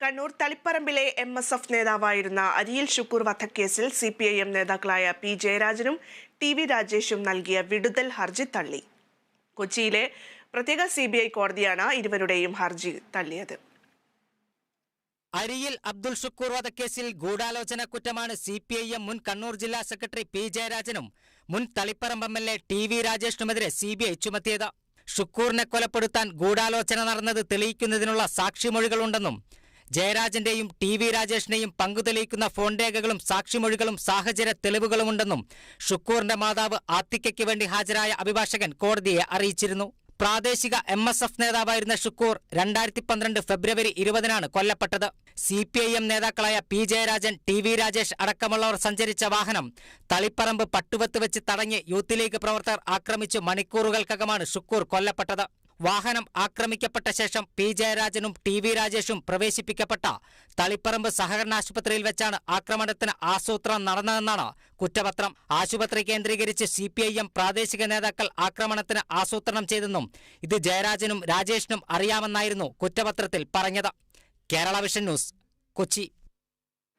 കണ്ണൂർ തളിപ്പറമ്പിലെ M S F നേതാവായിരുന്ന അരിയിൽ ഷുക്കൂർ വധക്കേസിൽ സി പി ഐ എം നേതാക്കളായ പി ജയരാജനും ടി വി രാജേഷും നൽകിയ വിടുതൽ ഹർജി തള്ളി. കൊച്ചിയിലെ പ്രത്യേക സി ബി ഐ കോടതിയാണ് ഇരുവരുടെയും ഹർജി തള്ളിയത്. അരിയിൽ അബ്ദുൾ ഷുക്കൂർ വധക്കേസിൽ ഗൂഢാലോചന കുറ്റമാണ് സി പി ഐ എം മുൻ കണ്ണൂർ ജില്ലാ സെക്രട്ടറി പി ജയരാജനും മുൻ Thaliparamba M L A T V രാജേഷിനുമെതിരെ C B I ചുമത്തിയത്. ഷുക്കൂറിനെ കൊലപ്പെടുത്താൻ ഗൂഢാലോചന നടന്നത് തെളിയിക്കുന്നതിനുള്ള സാക്ഷിമൊഴികളുണ്ടെന്നും ജയരാജന്റെയും ടി വി രാജേഷിനെയും പങ്കു തെളിയിക്കുന്ന ഫോൺ രേഖകളും സാക്ഷിമൊഴികളും സാഹചര്യ തെളിവുകളുമുണ്ടെന്നും ഷുക്കൂറിന്റെ മാതാവ് ആത്തിക്കയ്ക്ക് വേണ്ടി ഹാജരായ അഭിഭാഷകൻ കോടതിയെ അറിയിച്ചിരുന്നു. പ്രാദേശിക എം എസ് എഫ് നേതാവായിരുന്ന ഷുക്കൂർ രണ്ടായിരത്തി പന്ത്രണ്ട് ഫെബ്രുവരി ഇരുപതിനാണ് കൊല്ലപ്പെട്ടത്. സി പി ഐ എം നേതാക്കളായ P Jayarajan T V Rajesh അടക്കമുള്ളവർ സഞ്ചരിച്ച വാഹനം തളിപ്പറമ്പ് പട്ടുവത്ത് വെച്ച് തടഞ്ഞ് യൂത്ത് ലീഗ് പ്രവർത്തകർ ആക്രമിച്ചു മണിക്കൂറുകൾക്കകമാണ് ഷുക്കൂർ കൊല്ലപ്പെട്ടത്. വാഹനം ആക്രമിക്കപ്പെട്ട ശേഷം പി ജയരാജനും ടി വി രാജേഷും പ്രവേശിപ്പിക്കപ്പെട്ട തളിപ്പറമ്പ് സഹകരണ ആശുപത്രിയിൽ വെച്ചാണ് ആക്രമണത്തിന് ആസൂത്രണം നടന്നതെന്നാണ് കുറ്റപത്രം. ആശുപത്രി കേന്ദ്രീകരിച്ച് സി പ്രാദേശിക നേതാക്കൾ ആക്രമണത്തിന് ആസൂത്രണം ചെയ്തെന്നും ഇത് ജയരാജനും രാജേഷിനും അറിയാമെന്നായിരുന്നു കുറ്റപത്രത്തിൽ പറഞ്ഞത്. Kerala vision news Kochi.